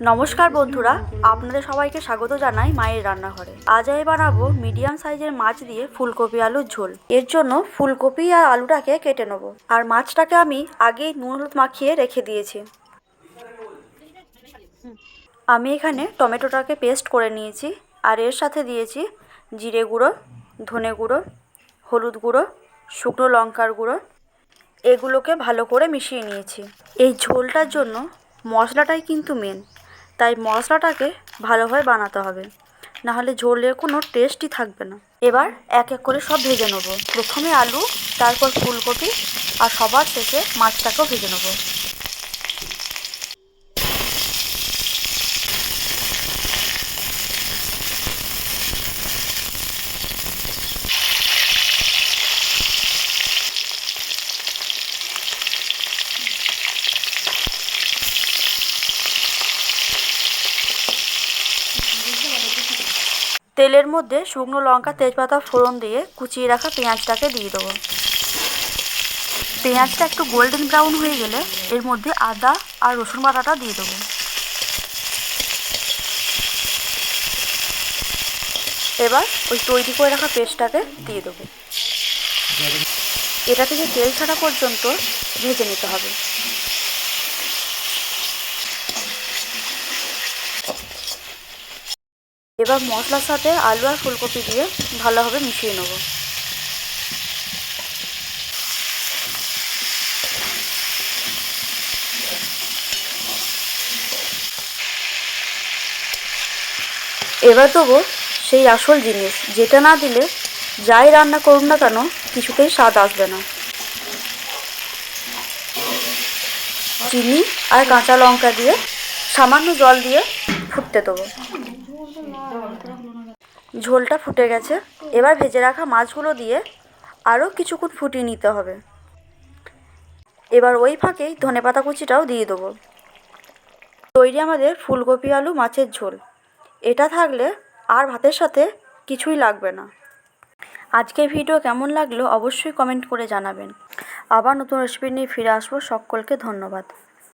নমস্কার বন্ধুরা, আপনাদের সবাইকে স্বাগত জানাই মায়ের রান্নাঘরে। আজ আমি বানাবো মিডিয়াম সাইজের মাছ দিয়ে ফুলকপি আলুর ঝোল। এর জন্য ফুলকপি আর আলুটাকে কেটে নেব। আর মাছটাকে আমি আগেই নুন হলুদ মাখিয়ে রেখে দিয়েছি। আমি এখানে টমেটোটাকে পেস্ট করে নিয়েছি। আর এর সাথে দিয়েছি জিরে গুঁড়ো, ধনে গুঁড়ো, হলুদ গুঁড়ো, শুকনো লঙ্কার গুঁড়ো। এগুলোকে ভালো করে মিশিয়ে নিয়েছি। এই ঝোলটার জন্য মশলাটাই কিন্তু মেন তাই মশলাটাকে ভালোভাবে বানাতে হবে। নাহলে ঝোলের কোনো টেস্টই থাকবে না। এবার এক এক করে সব ভেজে নেব। প্রথমে আলু, তারপর ফুলকপি আর সবার শেষে মাছটাকেও ভেজে নেব। তেলের মধ্যে শুকনো লঙ্কা, তেজপাতা, ফোড়ন দিয়ে কুচিয়ে রাখা পেঁয়াজটাকে দিয়ে দেবো। পেঁয়াজটা একটু গোল্ডেন ব্রাউন হয়ে গেলে এর মধ্যে আদা আর রসুন বাটাটা দিয়ে দেবো। এবার ওই তৈরি করে রাখা পেস্টটাকে দিয়ে দেবো। এটা থেকে তেল ছাড়া পর্যন্ত ভেজে নিতে হবে। এবার মশলার সাথে আলু আর ফুলকপি দিয়ে ভালোভাবে মিশিয়ে নেব। এবার দেবো সেই আসল জিনিস, যেটা না দিলে যাই রান্না করুন না কেন, কিছুতেই স্বাদ আসবে না। চিনি আর কাঁচা লঙ্কা দিয়ে সামান্য জল দিয়ে ফুটতে দেবো। ঝোলটা ফুটে গেছে। এবার ভেজে রাখা মাছগুলো দিয়ে আরও কিছুক্ষণ ফুটিয়ে নিতে হবে। এবার ওই ফাঁকেই ধনেপাতা কুচিটাও দিয়ে দেবো। তৈরি আমাদের ফুলকপি আলু মাছের ঝোল। এটা থাকলে আর ভাতের সাথে কিছুই লাগবে না। আজকের ভিডিও কেমন লাগল অবশ্যই কমেন্ট করে জানাবেন। আবার নতুন রেসিপি নিয়ে ফিরে আসব। সকলকে ধন্যবাদ।